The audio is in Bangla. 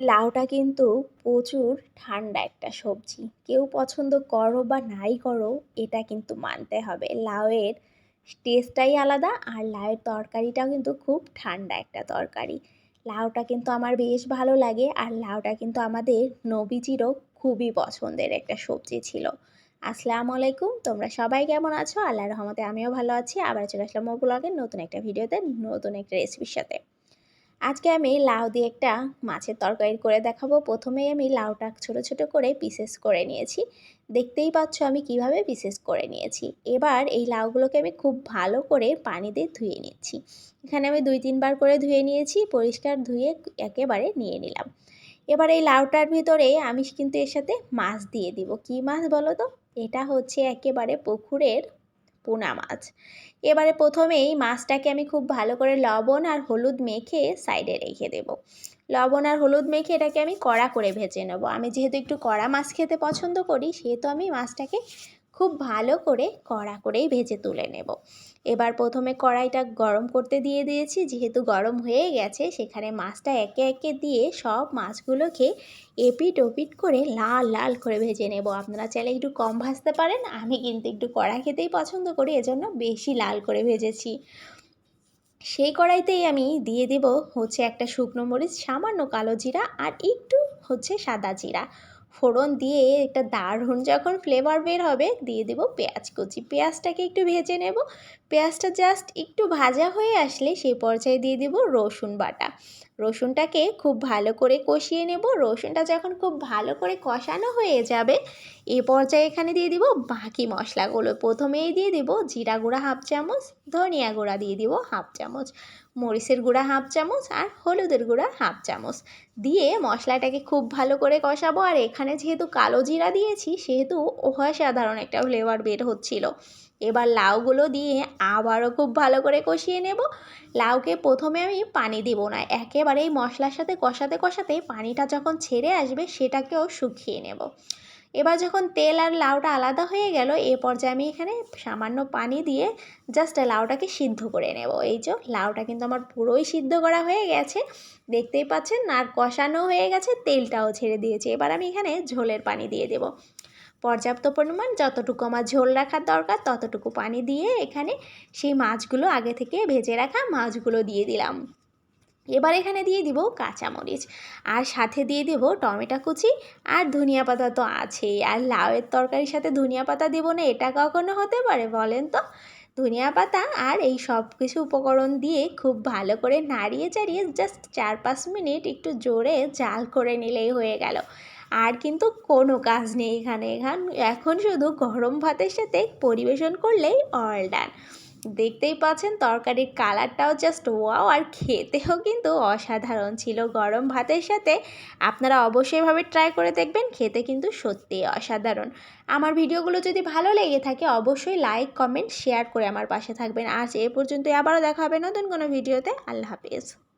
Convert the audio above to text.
লাউটা কিন্তু প্রচুর ঠান্ডা একটা সবজি। কেউ পছন্দ করো বা নাই করো, এটা কিন্তু মানতে হবে। লাউয়ের টেস্টটাই আলাদা আর লাউয়ের তরকারিটাও কিন্তু খুব ঠান্ডা একটা তরকারি। লাউটা কিন্তু আমার বেশ ভালো লাগে আর লাউটা কিন্তু আমাদের নবীজিরও খুবই পছন্দের একটা সবজি ছিল। আসসালামু আলাইকুম, তোমরা সবাই কেমন আছো? আল্লাহ রহমতে আমিও ভালো আছি। আবার চলে আসলাম ব্লগের নতুন একটা ভিডিওতে, নতুন একটা রেসিপির সাথে। আজকে আমি লাউ দিয়ে একটা মাছের তরকারি করে দেখাবো। প্রথমেই আমি লাউটা ছোট ছোট করে পিসেস করে নিয়েছি। দেখতেই পাচ্ছ আমি কীভাবে পিসেস করে নিয়েছি। এবার এই লাউগুলোকে আমি খুব ভালো করে পানি দিয়ে ধুয়ে নিচ্ছি। এখানে আমি দুই তিনবার করে ধুয়ে নিয়েছি, পরিষ্কার ধুয়ে একেবারে নিয়ে নিলাম। এবার এই লাউটার ভিতরে আমি কিন্তু এর সাথে মাছ দিয়ে দিব। কি মাছ বলো তো? এটা হচ্ছে একেবারে পুকুরের পোনা মাছ। এবারে প্রথমেই মাছটাকে আমি খুব ভালো করে লবণ আর হলুদ মেখে সাইডে রেখে দেব। লবণ আর হলুদ মেখে এটাকে আমি কড়া করে ভেজে নেব। আমি যেহেতু একটু কড়া মাছ খেতে পছন্দ করি, সেহেতু আমি মাছটাকে খুব ভালো করে কড়া করেই ভেজে তুলে নেব। এবার প্রথমে কড়াইটা গরম করতে দিয়ে দিয়েছি। যেহেতু গরম হয়ে গেছে, সেখানে মাছটা একে একে দিয়ে সব মাছগুলোকে এপিট ওপিট করে লাল লাল করে ভেজে নেব। আপনারা চাইলে একটু কম ভাজতে পারেন, আমি কিন্তু একটু কড়া খেতেই পছন্দ করি, এজন্য বেশি লাল করে ভেজেছি। সেই কড়াইতেই আমি দিয়ে দেব হচ্ছে একটা শুকনো মরিচ, সামান্য কালো জিরা আর একটু হচ্ছে সাদা জিরা। ফোড়ন দিয়ে একটা দারুণ যখন ফ্লেভার বের হবে, দিয়ে দেবো পেঁয়াজ কুচি। পেঁয়াজটাকে একটু ভেজে নেব। পেঁয়াজটা জাস্ট একটু ভাজা হয়ে আসলে সেই পর্যায়ে দিয়ে দেব রসুন বাটা। রসুনটাকে খুব ভালো করে কষিয়ে নেব। রসুনটা যখন খুব ভালো করে কষানো হয়ে যাবে, এ পর্যায়ে এখানে দিয়ে দিব বাকি মশলাগুলো। প্রথমেই দিয়ে দিব জিরা গুঁড়া হাফ চামচ, ধনিয়া গুঁড়া দিয়ে দিব হাফ চামচ, মরিচের গুঁড়া হাফ চামচ আর হলুদের গুঁড়া হাফ চামচ। দিয়ে মশলাটাকে খুব ভালো করে কষাবো। আর এখানে যেহেতু কালো জিরা দিয়েছি, সেহেতু অসাধারণ একটা ফ্লেভার বের হচ্ছিল। এবার লাউগুলো দিয়ে আবারও খুব ভালো করে কষিয়ে নেব। লাউকে প্রথমে আমি পানি দিব না একেবারে এই মশলার সাথে কষাতে কষাতে পানিটা যখন ছেড়ে আসবে সেটাকেও শুকিয়ে নেব। এবার যখন তেল আর লাউটা আলাদা হয়ে গেল, এ পর্যায়ে আমি এখানে সামান্য পানি দিয়ে জাস্ট লাউটাকে সিদ্ধ করে নেব। এই যে লাউটা কিন্তু আমার পুরোই সিদ্ধ করা হয়ে গেছে, দেখতেই পাচ্ছেন? আর কষানো হয়ে গেছে, তেলটাও ছেড়ে দিয়েছে। এবার আমি এখানে ঝোলের পানি দিয়ে দেব। পর্যাপ্ত পরিমাণ যতটুকু আমার ঝোল রাখার দরকার ততটুকু পানি দিয়ে এখানে সেই মাছগুলো আগে থেকে ভেজে রাখা মাছগুলো দিয়ে দিলাম। এবার এখানে দিয়ে দিব কাঁচামরিচ। আর সাথে দিয়ে দেব টমেটো কুচি আর ধনিয়া পাতা তো আছেই। আর লাউয়ের তরকারির সাথে ধনিয়া পাতা দেবো না, এটা কখনো হতে পারে বলেন তো? ধনিয়া পাতা আর এই সব কিছু উপকরণ দিয়ে খুব ভালো করে নাড়িয়ে চাড়িয়ে জাস্ট চার পাঁচ মিনিট একটু জোরে জাল করে নিলেই হয়ে গেল। আর কিন্তু কোনো কাজ নেই এখানে। এখান, এখন শুধু গরম ভাতের সাথে পরিবেশন করলেই অল ডান দেখতেই পাচ্ছেন তরকারির কালারটাও জাস্ট ওয়াও আর খেতেও কিন্তু অসাধারণ ছিল গরম ভাতের সাথে। আপনারা অবশ্যই ভাবে ট্রাই করে দেখবেন, খেতে কিন্তু সত্যিই অসাধারণ। আমার ভিডিওগুলো যদি ভালো লেগে থাকে, অবশ্যই লাইক কমেন্ট শেয়ার করে আমার পাশে থাকবেন। আজ এ পর্যন্ত আবারও দেখা হবে নতুন কোনো ভিডিওতে। আল্লাহ হাফিজ।